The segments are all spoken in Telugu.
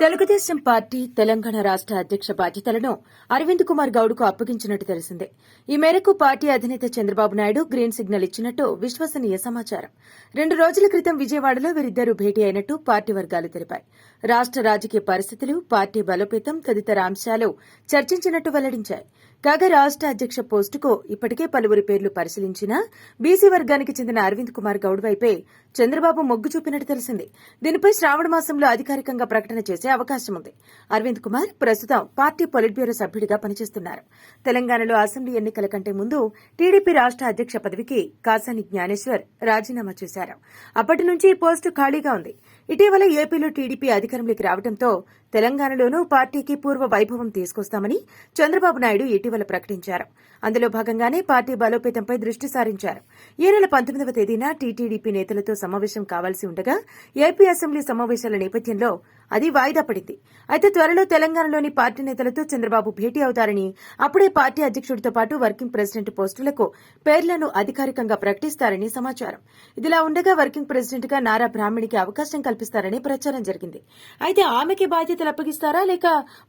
తెలుగుదేశం పార్టీ తెలంగాణ రాష్ట అధ్యక్ష బాధ్యతలను అరవింద్ కుమార్ గౌడ్కు అప్పగించినట్టు తెలిసిందే. ఈ మేరకు పార్టీ అధినేత చంద్రబాబు నాయుడు గ్రీన్ సిగ్నల్ ఇచ్చినట్టు విశ్వసనీయ సమాచారం. రెండు రోజుల క్రితం విజయవాడలో వీరిద్దరూ భేటీ అయినట్టు పార్టీ వర్గాలు తెలిపాయి. రాష్ట రాజకీయ పరిస్థితులు పార్టీ బలోపేతం తదితర అంశాలు చర్చించినట్టు వెల్లడించాయి. కాగా రాష్ట అధ్యక్ష పోస్టుకు ఇప్పటికే పలువురి పేర్లు పరిశీలించినా బీసీ వర్గానికి చెందిన అరవింద్ కుమార్ గౌడ్ వైపే చంద్రబాబు మొగ్గు చూపినట్టు తెలిసింది. దీనిపై శ్రావణ మాసంలో అధికారికంగా ప్రకటన చేసే అవకాశం ఉంది. అరవింద్ కుమార్ ప్రస్తుతం పార్టీ పొలిట్ బ్యూరో సభ్యుడిగా పనిచేస్తున్నారు. తెలంగాణలో అసెంబ్లీ ఎన్నికల కంటే ముందు టీడీపీ రాష్ట అధ్యక్ష పదవికి కాసాని జ్ఞానేశ్వర్ రాజీనామా చేశారు. అప్పటి నుంచి ఈ పోస్టు ఖాళీగా ఉంది. ఇటీవల ఏపీలో టీడీపీ అధికారంలోకి రావడంతో తెలంగాణలోనూ పార్టీకి పూర్వ వైభవం తీసుకొస్తామని చంద్రబాబు నాయుడు ఇటీవల ప్రకటించారు. అందులో భాగంగానే పార్టీ బలోపేతంపై దృష్టి సారించారు. ఈ నెల పంతొమ్మిదవ తేదీన టీటీడీపీ నేతలతో సమావేశం కావాల్సి ఉండగా ఏపీ అసెంబ్లీ సమావేశాల నేపథ్యంలో అది వాయిదా పడింది. అయితే త్వరలో తెలంగాణలోని పార్టీ నేతలతో చంద్రబాబు భేటీ అవుతారని అప్పుడే పార్టీ అధ్యక్షుడితో పాటు వర్కింగ్ ప్రెసిడెంట్ పోస్టులకు పేర్లను అధికారికంగా ప్రకటిస్తారని సమాచారం. ఇదిలా ఉండగా వర్కింగ్ ప్రెసిడెంట్గా నారా బ్రాహ్మణికి అవకాశం కల్పిస్తారని ప్రచారం జరిగింది. అయితే ఆమెకి బాధ్యతలు అప్పగిస్తారా లేక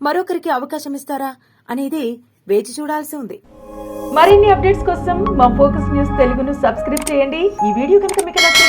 మరొకరికి అవకాశం ఇస్తారా అనేది వేచి చూడాల్సి ఉంది. మరిన్ని అప్డేట్స్ కోసం మా ఫోకస్ న్యూస్ తెలుగును సబ్స్క్రైబ్ చేయండి. ఈ వీడియో కనుక మీకు నచ్చింది